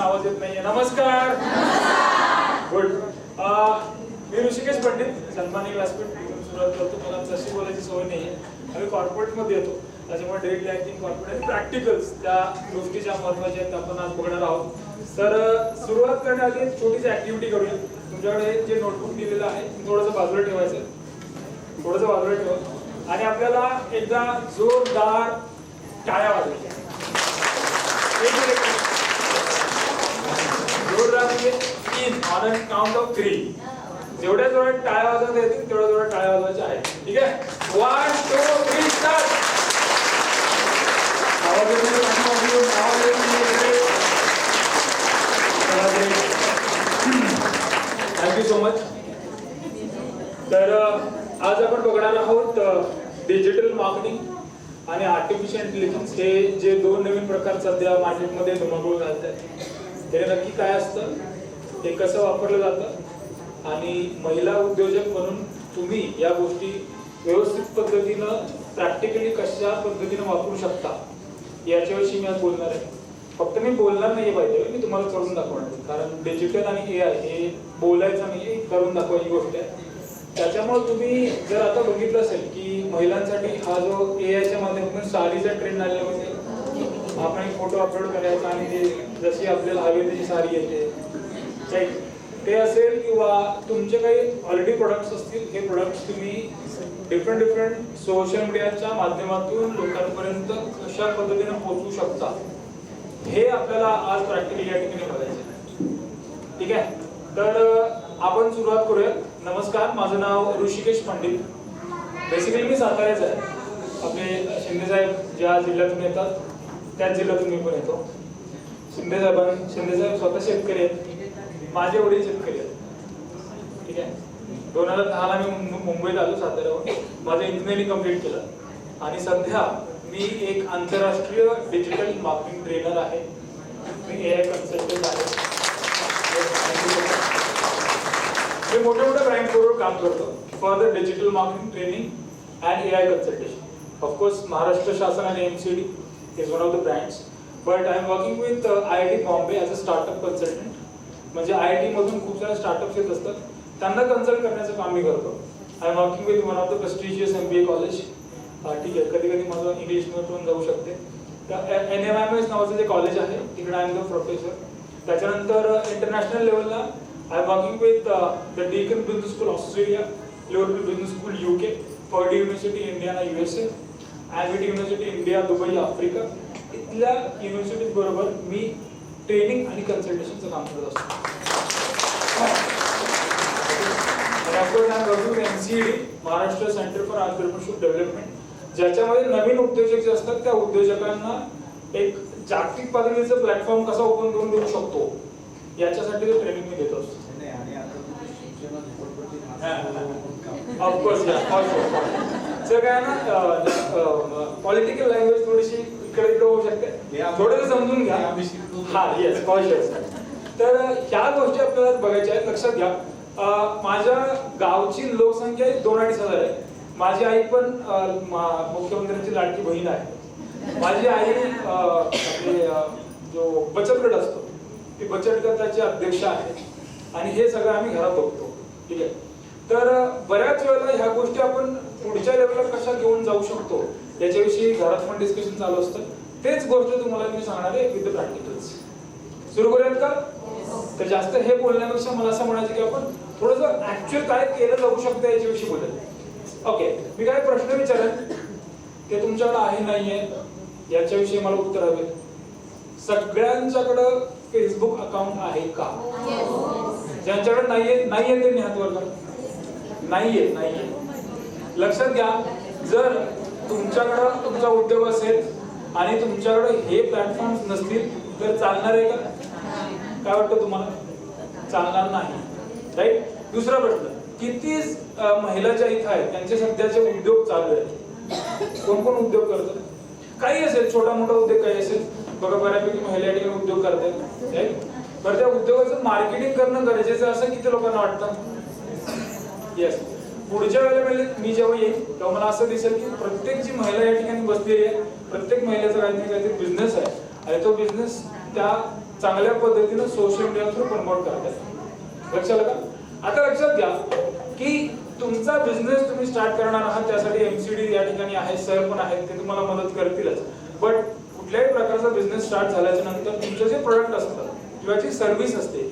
आवाज येत नाहीये. नमस्कार. गुड. मी ऋषिकेश पंडित सन्मानी व्यासपीठ सुरुवात करतो. मला तशी बोलायची सवय नाही. आम्ही कॉर्पोरेटमध्ये येतो. त्याच्यामुळे डेट ॲक्टिंग कॉर्पोरेट प्रॅक्टिकल्स त्या गोष्टी ज्या महत्त्वाच्या आहेत त्या आपण आज बघणार आहोत. तर सुरुवात करण्याआधी छोटीशी ऍक्टिव्हिटी करूया. तुमच्याकडे जे नोटबुक दिलेलं आहे थोडंसं बाजूला ठेवायचं थोडंसं बाजूला ठेवा. आणि आपल्याला एकदा जोरदार टाळ्या वाजवायच्या. एक तीन. ऑन काउंट ऑफ थ्री जेवढ्या जोरात टाळ्या वाजवता येतील तेवढ्या जोरात टाळ्या वाजवायच्या आहेत. ठीक आहे? One two three start thank you so much तर आज आपण बघणार आहोत डिजिटल मार्केटिंग आणि आर्टिफिशियल इंटेलिजन्स हे जे दोन नवीन प्रकार सध्या मार्केटमध्ये धुमाकूळ घालत आहेत हे नक्की काय असतं ते कसं वापरलं जातं आणि महिला उद्योजक म्हणून तुम्ही या गोष्टी व्यवस्थित पद्धतीनं प्रॅक्टिकली कशा पद्धतीनं वापरू शकता याच्याविषयी मी आज बोलणार आहे. फक्त मी बोलणार नाही पाहिजे मी तुम्हाला करून दाखवणार कारण डिजिटल आणि ए आय हे बोलायचं नाही करून दाखवायची गोष्ट. आहे त्याच्यामुळे तुम्ही जर आता बघितलं असेल की महिलांसाठी हा जो ए आयच्या माध्यमातून साडीचा ट्रेंड आलेला म्हणजे आपण एक फोटो अपलोड करायचा आणि ते जशी आपल्याला हवी तशी सारी येते. ते असेल किंवा तुमचे काही ऑलरेडी प्रोडक्ट्स असतील हे प्रोडक्ट्स तुम्ही डिफरंट डिफरंट सोशल मीडियाच्या माध्यमातून लोकांपर्यंत कशा पद्धतीने पोहोचू शकता हे आपल्याला आज प्रॅक्टिकली या ठिकाणी बघायचं ठीक आहे? तर आपण सुरुवात करूया नमस्कार माझं नाव ऋषिकेश पंडित. बेसिकली मी साताऱ्याचा आहे. आपले शिंदे साहेब ज्या जिल्ह्यातून येतात त्याच जिल्ह्यातून मी पण येतो. शिंदे साहेबां शिंदे साहेब स्वतः शेतकरी आहेत. माझे वडील शेतकरी आहेत. ठीक आहे? दोन हजार दहाला मी मुंबईत आलो साताऱ्यावर. माझं इंजिनिअरिंग कंप्लीट केलं. आणि सध्या मी एक आंतरराष्ट्रीय डिजिटल मार्केटिंग ट्रेनर आहे. मी ए आय कन्सल्टंट आहे. मी मोठ्या मोठ्या ब्रँड बरोबर काम करतो. For the digital marketing training and A I consultation of course Maharashtra शासन आणि M C D is one of the brands but I am working with I I T Bombay startup consultant. Startup म्हणजे I I T मधून खूप सारे startups येत असतात. त्यांना consult करण्याचं काम मी करतो. I am working with one of the prestigious M B A college ठीक आहे. कधी कधी माझं इंग्लिशमध्ये पण जाऊ शकते. तर एन एम एम एस नावाचं जे कॉलेज आहे तिकडे आय एम द प्रोफेसर त्याच्यानंतर इंटरनॅशनल लेवलला I am working with the Deakin business school Australia Liverpool business school U K Purdue university Indiana U S A AVIT university India Dubai Africa इथल्या universities बरोबर मी training आणि कन्सल्टेशनचं काम करत असतो. NCD Maharashtra centre for entrepreneurship development ज्याच्यामध्ये नवीन उद्योजक जे असतात त्या उद्योजकांना एक जागतिक पातळीचं प्लॅटफॉर्म कसा ओपन करून देऊ शकतो याच्यासाठी ट्रेनिंग मी देत असतो. ऑफकोर्स जर काय ना पॉलिटिकल लँग्वेज थोडीशी इकडे इकडे होऊ शकते. थोडंसं समजून घ्या. हा येस कॉशियस तर ह्या गोष्टी आपल्याला बघायच्या आहेत लक्षात घ्या. माझ्या गावची लोकसंख्या दोन अडीच हजार आहे. माझी आई पण मुख्यमंत्र्यांची लाडकी बहीण आहे. माझी आई आपली, जो बचत गट असतो ती बचत गटाची अध्यक्ष आहे. आणि हे सगळं आम्ही घरात बघतो. ठीक आहे? तर बऱ्याच वेळेला ह्या गोष्टी आपण पुढच्या लेवलला कशा घेऊन जाऊ शकतो याच्याविषयी घरात पण डिस्कशन चालू असतं. तेच गोष्ट तुम्हाला मी सांगणार आहे विथ प्रॅक्टिकल्स सुरू करूयात का? तर जास्त हे बोलण्यापेक्षा मला असं म्हणायचं की आपण थोडस ऍक्च्युअल काय केलं जाऊ शकतं याच्याविषयी बोलेल ओके मी काय प्रश्न विचारेन? ते तुमच्याकडे आहे नाहीये. याच्याविषयी मला उत्तर हवे. सगळ्यांच्याकडं फेसबुक अकाउंट आहे का? ज्यांच्याकडे नाहीये नाहीये त्यांनी हात वर करा नाहीये नाहीये. लक्षात घ्या जर तुमच्याकडं तुमचा उद्योग असेल आणि तुमच्याकडे हे प्लॅटफॉर्म नसतील तर चालणार आहे का? काय वाटतं तुम्हाला? चालणार नाही. राईट दुसरा प्रश्न किती महिला ज्या इथं आहेत? त्यांचे सध्याचे उद्योग चालू आहेत. कोण कोण उद्योग करतात? काही असेल छोटा मोठा उद्योग काही असेल. बघा बऱ्यापैकी महिला ठिकाणी उद्योग करतात. राईट बरं त्या उद्योगाचं मार्केटिंग करणं गरजेचं असं किती लोकांना वाटतं? येस पुढच्या वेळेला म्हणजे मी जेव्हा येईल तेव्हा मला असं दिसेल की प्रत्येक जी महिला या ठिकाणी बसलेली आहे प्रत्येक महिलेचा काहीतरी काहीतरी बिझनेस आहे. आणि तो बिझनेस त्या चांगल्या पद्धतीनं सोशल मीडिया थ्रू प्रमोट करतात लक्षात का? आता लक्षात घ्या की तुमचा बिझनेस तुम्ही स्टार्ट करणार आहात त्यासाठी एमसीडी या ठिकाणी आहे सर पण आहेत ते तुम्हाला मदत करतीलच. बट कुठल्याही प्रकारचा बिझनेस स्टार्ट झाल्याच्यानंतर तुमचे जे प्रोडक्ट असतात किंवा जी सर्व्हिस असते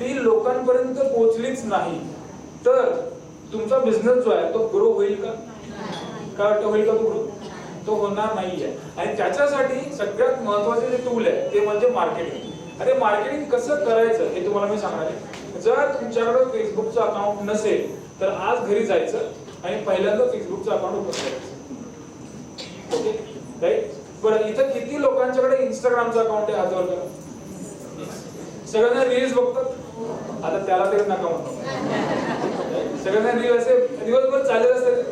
ती लोकांपर्यंत पोहोचलीच नाही. तर तुमचा बिझनेस जो आहे तो ग्रो होईल का? काय वाटतं होईल का तो ग्रो तो होणार नाहीये. आणि त्याच्यासाठी सगळ्यात महत्त्वाचे जे टूल आहे ते म्हणजे मार्केटिंग अरे मार्केटिंग कसं करायचं हे तुम्हाला मी सांगणार आहे. जर तुमच्याकडे फेसबुकचं अकाउंट नसेल तर आज घरी जायचं आणि पहिल्यांदा फेसबुकचं अकाउंट ओपन करायचं. ओके राईट बरं इथं किती लोकांच्याकडे इंस्टाग्रामचं अकाउंट आहे हातावर करा सगळ्यांना रील्स बघतात? आता त्याला तरी नका म्हणतो सगळ्यांना दिवस असे दिवसभर चालत असतात.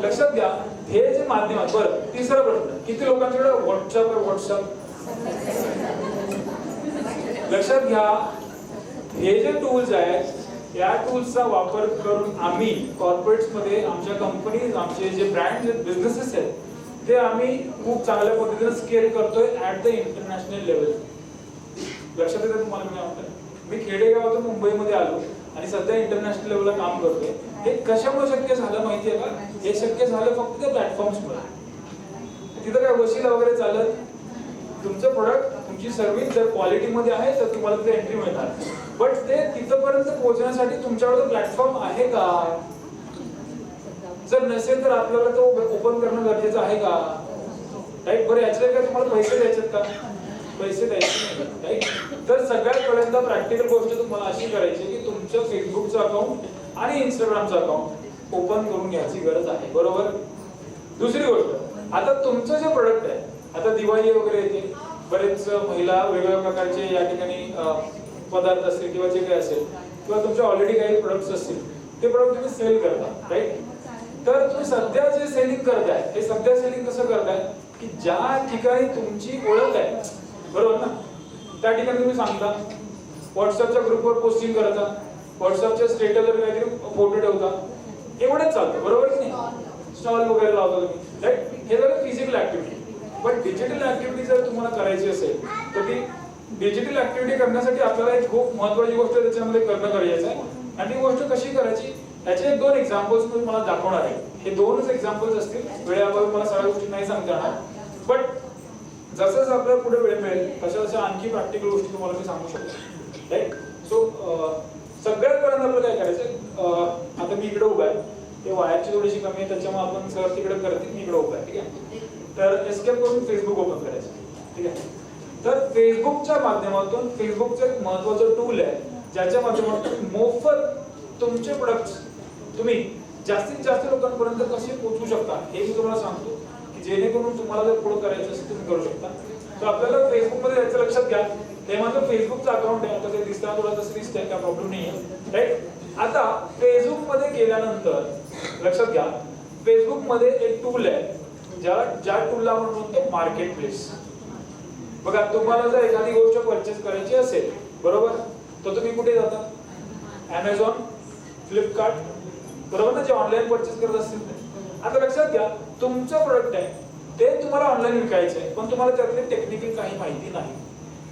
लक्षात घ्या हे जे माध्यम आहे बरं तिसरा प्रश्न किती लोकांच्याकडे व्हॉट्सअप आहे व्हॉट्सअप लक्षात घ्या हे जे टूल्स आहेत या टूल्सचा वापर करून आम्ही कॉर्पोरेट्समध्ये आमच्या कंपनीज आमचे जे ब्रँड बिझनेसेस आहेत ते आम्ही खूप चांगल्या पद्धतीने स्केल करतोय ऍट द इंटरनॅशनल लेवल लक्षात येतं तुम्हाला मी काय म्हणतोय? मी खेडेगावातून मुंबईमध्ये आलो. आणि सध्या इंटरनॅशनल लेवलला काम करतोय. हे कशामुळे शक्य झालं माहितीये का? हे शक्य झालं फक्त त्या प्लॅटफॉर्म्समुळे तिथं काय वशिला वगैरे चालत? तुमचं प्रोडक्ट तुमची सर्व्हिस जर क्वालिटीमध्ये आहे तर तुम्हाला तिथे एंट्री मिळणार. बट ते तिथपर्यंत पोहोचण्यासाठी तुमच्याकडे प्लॅटफॉर्म आहे का? जर नसेल तर आपल्याला तो ओपन करणं गरजेचं आहे का? राईट बरं याच्या काय तुम्हाला पैसे द्यायचे का? पैसे द्यायचे नाही. तर सगळ्यात पहिल्यांदा प्रॅक्टिकल गोष्ट तुम्हाला अशी करायची की तुमचं फेसबुकचं अकाउंट आणि इंस्टाग्रामचं अकाउंट ओपन करून घ्यायची गरज आहे. बरोबर? दुसरी गोष्ट आता तुमचं जे प्रोडक्ट आहे आता दिवाळी वगैरे येते. बरेच महिला वेगवेगळ्या प्रकारचे या ठिकाणी पदार्थ असतील किंवा जे काही असेल किंवा तुमचे ऑलरेडी काही प्रोडक्ट्स असतील ते प्रोडक्ट तुम्ही सेल करता राईट तर तुम्ही सध्या जे सेलिंग करताय ते सध्या सेलिंग कसं करताय? की ज्या ठिकाणी तुमची ओळख आहे बरोबर ना? त्या ठिकाणी तुम्ही सांगता. व्हॉट्सअपच्या ग्रुपवर पोस्टिंग करता. व्हॉट्सअपच्या स्टेटसवर काहीतरी फोटो ठेवता. एवढंच चालतं बरोबर की नाही? स्टॉल वगैरे लावता तुम्ही. राईट हे झालं फिजिकल ऍक्टिव्हिटी पण डिजिटल ऍक्टिव्हिटी जर तुम्हाला करायची असेल तर ती डिजिटल ऍक्टिव्हिटी करण्यासाठी आपल्याला एक खूप महत्वाची गोष्ट त्याच्यामध्ये करणं गरजेचं आहे. आणि ती गोष्ट कशी करायची? याचे एक दोन एक्झाम्पल्स मी तुम्हाला दाखवणार आहे. हे दोनच एक्झाम्पल्स असतील वेळेअभावी मला सगळ्या गोष्टी नाही सांगता येणार. बट जसं जसं आपल्याला पुढे वेळ मिळेल तशा तशा आणखी प्रॅक्टिकल गोष्टी तुम्हाला मी सांगू शकतो. राईट सो सगळ्यात पर्यंत आपल्याला काय करायचं आता मी इकडे उभा आहे. ते वायरची थोडीशी कमी आहे त्याच्यामुळे आपण सर तिकडे करतील मी इकडे उभा आहे. ठीक आहे? तर एस्केप करून फेसबुक ओपन करायचं. ठीक आहे? तर फेसबुकच्या माध्यमातून फेसबुकचं एक महत्वाचं टूल आहे ज्याच्या माध्यमातून मोफत तुमचे प्रोडक्ट्स तुम्ही जास्तीत जास्त लोकांपर्यंत कसे पोहोचू शकता हे मी तुम्हाला सांगतो. जेणेकरून तुम्हाला जर पुढे करायचं असेल तुम्ही करू शकता. तर आपल्याला फेसबुकमध्ये याचं लक्षात घ्या. हे माझं फेसबुकचं अकाउंट आहे. आता ते दिसताना तुला तसं दिसतंय. काय प्रॉब्लेम नाही आहे राईट आता फेसबुकमध्ये गेल्यानंतर लक्षात घ्या. फेसबुकमध्ये एक टूल आहे. ज्या ज्या टूलला आपण म्हणतो मार्केट प्लेस बघा तुम्हाला जर एखादी गोष्ट परचेस करायची असेल बरोबर? तर तुम्ही कुठे जाता? ॲमेझॉन फ्लिपकार्ट बरोबर ना? जे ऑनलाईन परचेस करत असतील आता लक्षात घ्या. तुमचं प्रोडक्ट आहे ते तुम्हाला ऑनलाईन विकायचं आहे पण तुम्हाला त्यातली टेक्निकल काही माहिती नाही.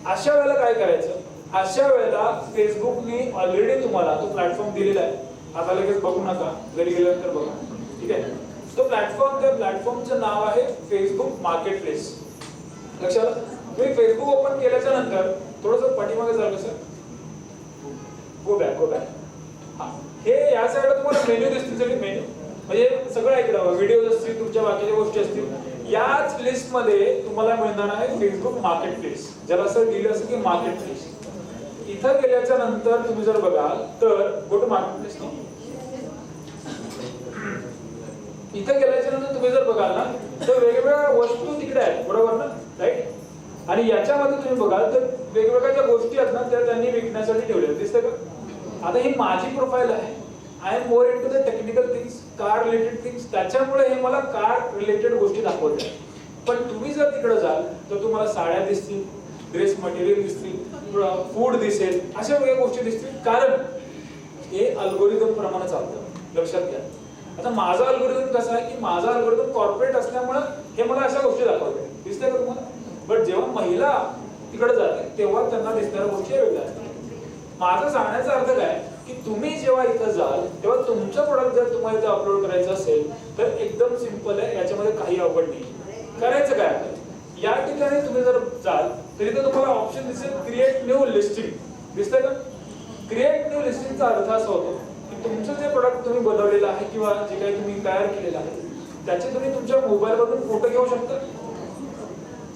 अशा वेळेला काय करायचं? अशा वेळेला फेसबुकने ऑलरेडी तुम्हाला तो प्लॅटफॉर्म दिलेला आहे. आता लगेच बघू नका घरी गेल्यानंतर बघा. ठीक आहे? तो प्लॅटफॉर्म त्या प्लॅटफॉर्मचं नाव आहे फेसबुक मार्केट प्लेस लक्षात मी तुम्ही फेसबुक ओपन केल्याच्यानंतर थोडस पाठीमागे झालं sir go back go back हे. या साईडला तुम्हाला मेन्यू दिसतील सगळे मेन्यू म्हणजे सगळं ऐकलं व्हिडिओ असतील तुमच्या बाकीच्या गोष्टी असतील याच लिस्टमध्ये तुम्हाला मिळणार आहे फेसबुक मार्केट प्लेस ज्याला असं दिलं असं की मार्केट प्लेस इथं गेल्याच्यानंतर तुम्ही जर बघाल तर गो टू मार्केट प्लेस इथं गेल्याच्यानंतर तुम्ही जर बघाल ना तर वेगवेगळ्या वस्तू तिकडे आहेत. बरोबर ना? राईट आणि याच्यामध्ये तुम्ही बघाल तर वेगवेगळ्या ज्या गोष्टी आहेत ना त्या त्यांनी विकण्यासाठी ठेवल्या दिसतंय का? आता ही माझी प्रोफाईल आहे. I am more into the technical things car related things त्याच्यामुळे हे मला कार रिलेटेड गोष्टी दाखवत पण तुम्ही जर तिकडे जाल तर तुम्हाला साड्या दिसतील ड्रेस मटेरियल दिसतील फूड दिसेल अशा वेगळ्या गोष्टी दिसतील. कारण हे अल्गोरिदम प्रमाणे चालतं. लक्षात घ्या. आता माझा अल्गोरिदम कसा आहे की माझा अल्गोरिदम कॉर्पोरेट असल्यामुळे हे मला अशा गोष्टी दाखवते दिसतंय का तुम्हाला? बट जेव्हा महिला तिकडे जाते तेव्हा त्यांना दिसणाऱ्या गोष्टी वेगळ्या असतात. माझं सांगण्याचा अर्थ काय? की तुम्ही जेव्हा इथं जाल तेव्हा तुमचं प्रोडक्ट जर तुम्हाला इथं अपलोड करायचं असेल तर एकदम सिंपल आहे याच्यामध्ये काही अवघड नाही. करायचं काय या ठिकाणी तुम्ही जर जाल तरी तर तुम्हाला ऑप्शन दिसेल क्रिएट न्यू लिस्टिंग दिसतंय का? क्रिएट न्यू लिस्टिंगचा अर्थ असा होतो की तुमचं जे प्रोडक्ट तुम्ही बनवलेलं आहे किंवा जे काही तुम्ही तयार केलेलं आहे त्याचे तुम्ही तुमच्या मोबाईलवरून फोटो घेऊ शकता.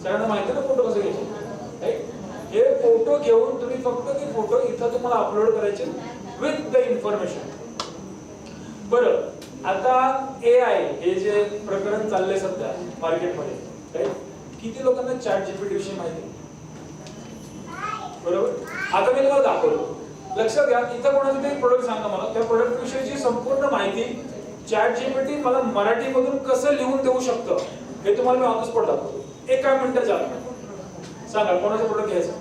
सगळ्यांना माहिती ना फोटो कसे घ्यायचे? हे फोटो घेऊन तुम्ही फक्त ते फोटो इथं तुम्हाला अपलोड करायचे. विथ द इन्फॉर्मेशन बरं आता ए आय हे जे प्रकरण चाललंय सध्या मार्केटमध्ये किती लोकांना चॅट जीपीटी विषयी माहिती आहे? बरोबर? आता मी तुम्हाला दाखवलं लक्षात घ्या इथं कोणाचं तरी प्रोडक्ट सांगा मला. त्या प्रोडक्ट विषयीची संपूर्ण माहिती चॅट जीपीटी मला मराठीमधून कसं लिहून देऊ शकतं हे तुम्हाला मी ऑन स्पॉट दाखवतो. एका मिनिटाच्या आत सांगा कोणाचं प्रोडक्ट घ्यायचं?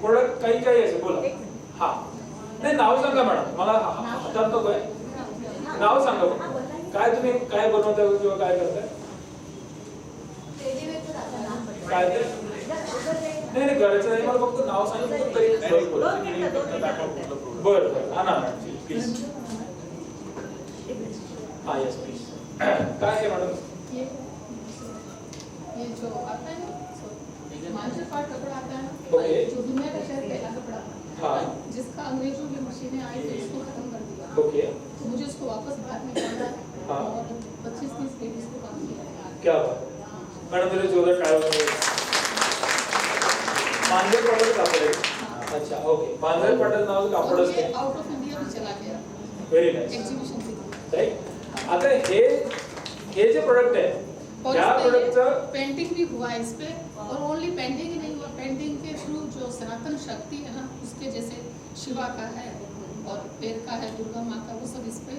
प्रोडक्ट काही काही यायचं बोला. हा. नाही नाव सांगा मॅडम. मला हातात नको आहे. नाव सांगा. काय तुम्ही काय बनवताय किंवा काय करताय? काय ते? नाही नाही गरज नाही मला फक्त नाव सांगितलं तरी बरं बरं. हा ना प्लीज हा येस प्लीज काय आहे मॅडम? ये ये जो दुनिया का पहला कपड़ा? हाँ। अंग्रेज़ों की मशीनें आई थी उसको खत्म कर दिया। ओके। तो मुझे उसको वापस बाहर निकालना है। हाँ। और पच्चीस तीस लेडीज़ को काम किया क्या बात मॅडम तुला जोरदार काय मांजर पाटल कापड अच्छा ओके। मांजर पाटल नावाचं कापड असते आउट ऑफ़ इंडिया भी चला गया। व्हेरी नाईस एग्जीबिशन के आता हे हे जे प्रोडक्ट प्रोडक्टचं पेंटिंग भी हुआ इस पे। और ओनली पेंटिंग ही नहीं हुआ। पेंटिंग के थ्रू जो सनातन शक्ति है ना उसके जैसे शिवा का है और पेड़ का है दुर्गा माँ का वो सब इस पे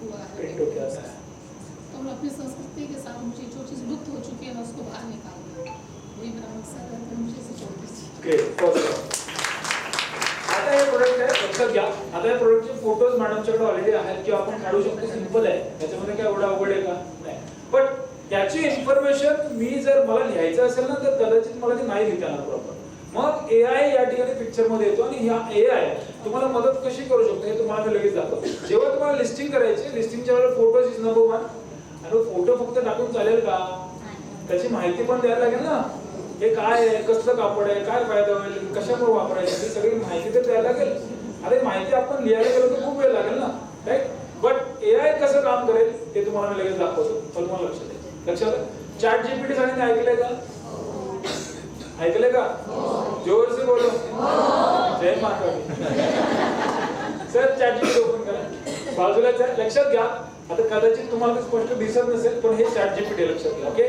हुआ है। तो हम अपनी संस्कृति के साथ मुझे जो चीज़ लुप्त हो चुकी है ना उसको बाहर निकालना वही मेरा मकसद है तो मुझे दीजिए। फर्स्ट आता हे प्रोडक्ट आहे लक्षात घ्या। आता या प्रोडक्टचे फोटोज मॅडमच्याकडे ऑलरेडी आहेत किंवा आपण काढू शकतो सिंपल आहे. त्याच्यामध्ये काय एवढं अवघड आहे का? नाही. बट त्याची इन्फॉर्मेशन मी जर मला लिहायचं असेल ना तर कदाचित मला ते नाही लिहिता येणार प्रॉपर मग ए आय या ठिकाणी पिक्चरमध्ये येतो आणि ह्या ए आय तुम्हाला मदत कशी करू शकतो हे तुम्हाला मी लगेच दाखवतो. जेव्हा तुम्हाला लिस्टिंग करायची लिस्टिंगच्या वेळेला फोटोज इज नंबर वन आणि फोटो फक्त टाकून चालेल का? त्याची माहिती पण द्यायला लागेल ना. हे काय आहे? कसलं कापड आहे? काय फायदा होईल? कशामुळे वापरायचं? ही सगळी माहिती तर द्यायला लागेल. अरे माहिती आपण लिहायला गेलो तर खूप वेळ लागेल ना. राईट बट ए आय कसं काम करेल ते तुम्हाला मी लगेच दाखवतो. पण तुम्हाला लक्षात येईल. लक्षात चॅट जीपीटी सांगितलं ऐकलंय का? ऐकलंय का? जोर से बोलो. जय सर चॅटजीपीटी ओपन करा. बाजूला लक्षात घ्या. आता कदाचित तुम्हाला स्पष्ट दिसत नसेल पण हे चॅट जीपीटी लक्षात घ्या ओके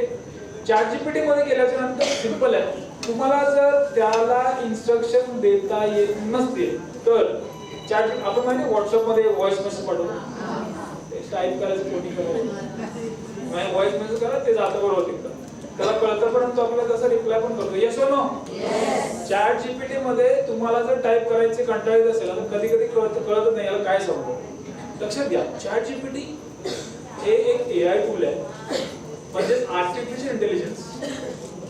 चॅट जीपीटी मध्ये गेल्याच्यानंतर सिंपल आहे. तुम्हाला जर त्याला इन्स्ट्रक्शन देता येत नसतील तर चॅट आपण म्हणजे व्हॉट्सअपमध्ये व्हॉइस मेसेज पाठवतो. टाईप करायचं कोणी करायचं. व्हॉइस मेसेज करा ते जातं बरोबर तिथं त्याला कळतं परंतु आपल्याला तसा रिप्लाय पण करतो. येस नो चॅट जीपीटी मध्ये तुम्हाला जर टाईप करायचे कंटाळीत असेल आणि कधी कधी कळत कळत नाही याला काय सांगतो लक्षात घ्या चॅट जीपीटी हे एक ए आय टूल आहे. म्हणजेच आर्टिफिशियल इंटेलिजन्स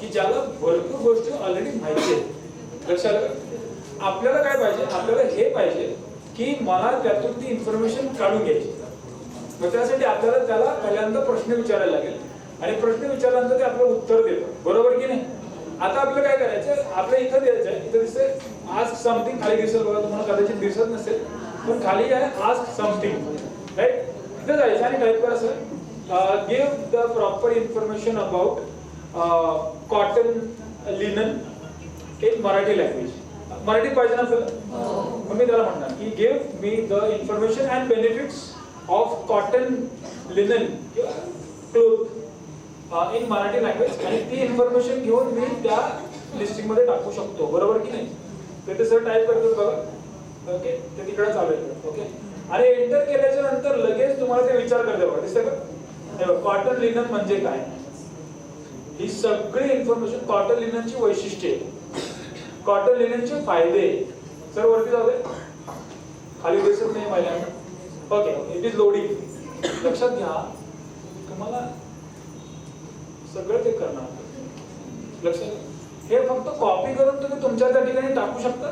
की ज्याला भरपूर गोष्टी ऑलरेडी माहिती आहेत. लक्षात आपल्याला काय पाहिजे? आपल्याला हे पाहिजे की मला त्यातून ती इन्फॉर्मेशन काढून घ्यायची. मग त्यासाठी आपल्याला त्याला पहिल्यांदा प्रश्न विचारायला लागेल. आणि प्रश्न विचारल्यानंतर ते आपलं उत्तर देतं. बरोबर की नाही? आता आपल्याला काय करायचं? आपल्या इथं द्यायचं. आहे इथं दिसतंय आज समथिंग खाली दिसेल. बघा तुम्हाला कदाचित दिसत नसेल पण खाली आहे आज समथिंग राईट इथं जायचं आणि टाईप करायचं give the proper information about cotton linen in Marathi language Marathi पाहिजे ना सर मग मी त्याला म्हणणार की give me the information and benefits of cotton linen cloth in Marathi language आणि ती इन्फॉर्मेशन घेऊन मी त्या लिस्टिंगमध्ये टाकू शकतो. बरोबर की नाही? तर ते सर टाईप करतात बघा. ओके ते तिकडे चालू येतं ओके आणि एंटर केल्याच्यानंतर लगेच तुम्हाला ते विचार करते बघा. दिसतं का? कॉटन लिनन म्हणजे काय? ही सगळी इन्फॉर्मेशन कॉटन लिननची वैशिष्ट्ये कॉटन लिननचे फायदे सर वरती जाऊ दे. खाली दिसत नाही पहिल्यांदा. ओके इट इज लोडिंग लक्षात घ्या. तुम्हाला सगळं ते करणार. लक्षात? हे फक्त कॉपी करून तुम्ही तुमच्या त्या ठिकाणी टाकू शकता.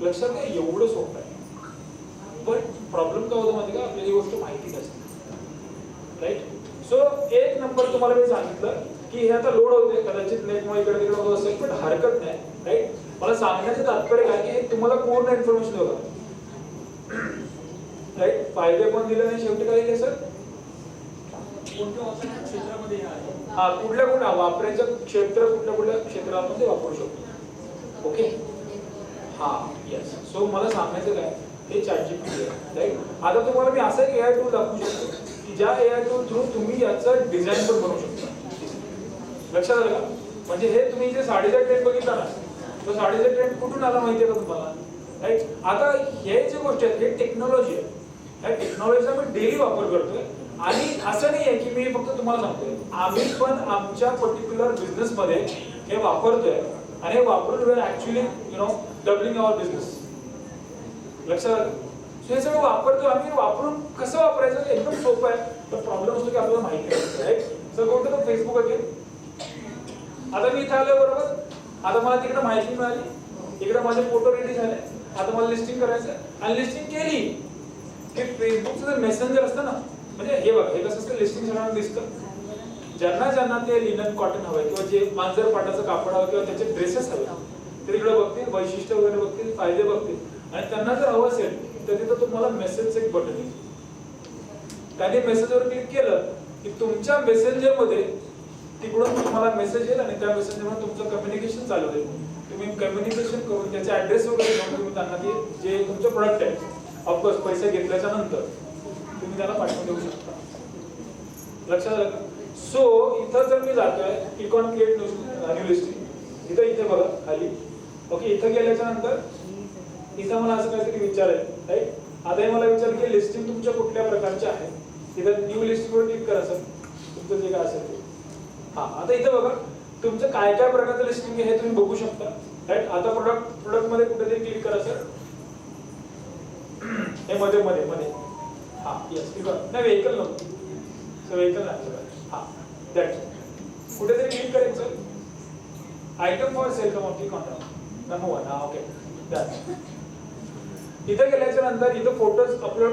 लक्षात घ्या एवढं सोपं आहे. पण प्रॉब्लेम काय होतो माहिती का? आपल्याला ही गोष्ट माहिती नसते राईट सो एक नंबर तुम्हाला मी सांगितलं की हे आता लोड होते कदाचित नेटमुळे इकडे तिकडे होत असेल पण हरकत नाही. राईट मला सांगण्याचं तात्पर्य काय की तुम्हाला पूर्ण इन्फॉर्मेशन होतं. राईट फायदे पण दिले नाही? शेवटी काय सर आहे? हा कुठल्या कुठल्या वापरायचं क्षेत्र कुठल्या कुठल्या क्षेत्रामध्ये ते वापरू शकतो. ओके? हा येस सो मला सांगायचं काय? हे चॅट राईट आता तुम्हाला मी असं एक एआय टूल दाखवू शकतो की ज्या एआय टूल थ्रू तुम्ही याचं डिझाईन पण बनवू शकता. लक्षात आलं का? म्हणजे हे तुम्ही जे साडीचा ट्रेंड बघितला ना तो साडीचा ट्रेंड कुठून आला माहिती आहे का तुम्हाला? राईट आता हे जे गोष्टी आहेत हे टेक्नॉलॉजी आहे. ह्या टेक्नॉलॉजीचा मी डेली वापर करतोय. आणि असं नाही आहे की मी फक्त तुम्हाला सांगतोय आम्ही पण आमच्या पर्टिक्युलर बिझनेस मध्ये हे वापरतोय आणि हे वापरून वेळ actually you know doubling our business लक्षात हे सगळं वापरतो आम्ही वापरून कसं वापरायचं एकदम सोपं आहे. पण प्रॉब्लेम असतो की आपल्याला माहिती नाही सर कोणतं फेसबुक आहे आता मी इथे आलो बरोबर? आता मला तिकडे माहिती मिळाली. इकडे माझे फोटो रेडी झाले. आता मला लिस्टिंग करायचं आहे. आणि लिस्टिंग केली. की फेसबुकचं जे मेसेंजर असतं ना म्हणजे हे बघ हे कसं असतं लिस्टिंग सगळ्यांना दिसतं. ज्यांना ज्यांना ते लिनन कॉटन हवंय किंवा जे मांजर पाटाचं कापड हवं किंवा त्याचे ड्रेसेस हवे ते तिकडे बघतील वैशिष्ट्य वगैरे बघतील फायदे बघतील. आणि त्यांना जर हवं असेल तर तिथं तुम्हाला मेसेजचं एक बटन येईल. त्यांनी मेसेजवर क्लिक केलं की तुमच्या मेसेंजरमध्ये तिकडून तुम्हाला मेसेज येईल आणि त्या मेसेंजरमध्ये तुमचं कम्युनिकेशन चालू होईल. तुम्ही कम्युनिकेशन करून त्याचे ऍड्रेस वगैरे घेऊन तुम्ही त्यांना ते जे तुमचं प्रोडक्ट आहे ऑफकोर्स पैसे घेतल्याच्या नंतर. तुम्ही त्याला पाठवून देऊ शकता. लक्षात आलं का सो इथं जर मी जातोय इकॉन क्रिएट न्यू लिस्टिंग इथं इथे बघा खाली. ओके इथं गेल्याच्यानंतर इथं मला असं काहीतरी विचारेल राईट आता हे मला विचार की लिस्टिंग तुमच्या कुठल्या प्रकारचे आहे? इथं न्यू लिस्टिंगवर क्लिक करा सर तुमचं जे काय असेल ते. हा आता इथं बघा तुमचं काय काय प्रकारचं लिस्टिंग आहे हे तुम्ही बघू शकता राईट आता प्रोडक्ट प्रोडक्टमध्ये कुठेतरी क्लिक करा सर हे मध्ये मध्ये मध्ये. हां येस क्लिक नाही व्हेकल नव्हतं सर व्हेकल नाही हा दॅट कुठेतरी क्लिक करायचं item for sale come click on number one हा ओके इथं गेल्याच्यानंतर इथं फोटोज अपलोड